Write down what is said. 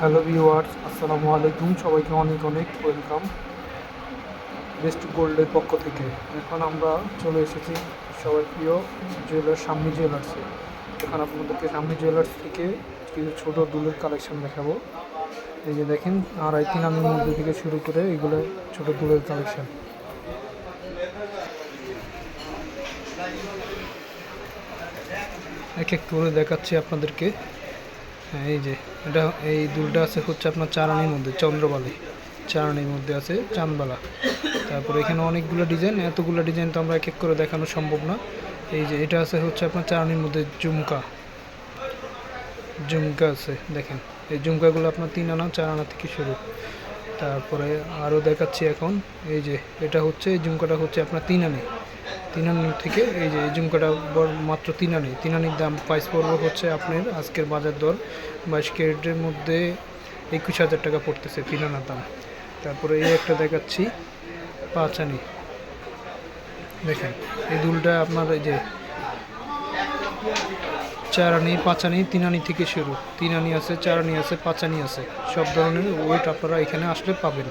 Hello viewers আসসালামু আলাইকুম। সবাইকে অনেক অনেক ওয়েলকাম বেস্ট গোল্ডের পক্ষ থেকে। এখন আমরা চলে এসেছি সবার প্রিয় জুয়েলার্স সামনি জুয়েলার্সে এখন আপনাদেরকে সামনি জুয়েলার্স থেকে কিছু ছোটো দুলের কালেকশন দেখাবো। এই যে দেখেন, আড়াই তিন আমির মধ্যে থেকে শুরু করে এগুলো ছোটো দুলের কালেকশন এক এক করে দেখাচ্ছি আপনাদেরকে। এই যে, এটা এই দুলটা আছে হচ্ছে আপনার চারানির মধ্যে চন্দ্রবালি চারানির মধ্যে আছে চাঁদবালা। তারপরে এখানে অনেকগুলো ডিজাইন, এতগুলো ডিজাইন তো আমরা এক এক করে দেখানো সম্ভব না। এই যে, এটা আছে হচ্ছে আপনার চারানির মধ্যে ঝুমকা। ঝুমকা আছে, দেখেন। এই ঝুমকাগুলো আপনার তিন আনা, চার আনা থেকে শুরু। তারপরে আরও দেখাচ্ছি এখন। এই যে, এটা হচ্ছে, এই ঝুমকাটা হচ্ছে আপনার তিন আনি তিন আনি থেকে এই যে, এই ঝুমকাটা মাত্র তিন আনি তিন আনির দাম প্রাইস পড়বে হচ্ছে আপনার আজকের বাজার দর বাইশ ক্যারেটের মধ্যে একুশ হাজার টাকা পড়তেছে তিন আনার দাম। তারপরে এই একটা দেখাচ্ছি পাঁচ আনি দেখেন, এই দুলটা আপনার এই যে চার আনি পাঁচ আনি তিন আনি থেকে শুরু। তিন আনি আছে চার আনি আছে পাঁচ আনি আছে। সব ধরনের ওয়েট আপনারা এখানে আসলে পাবেন।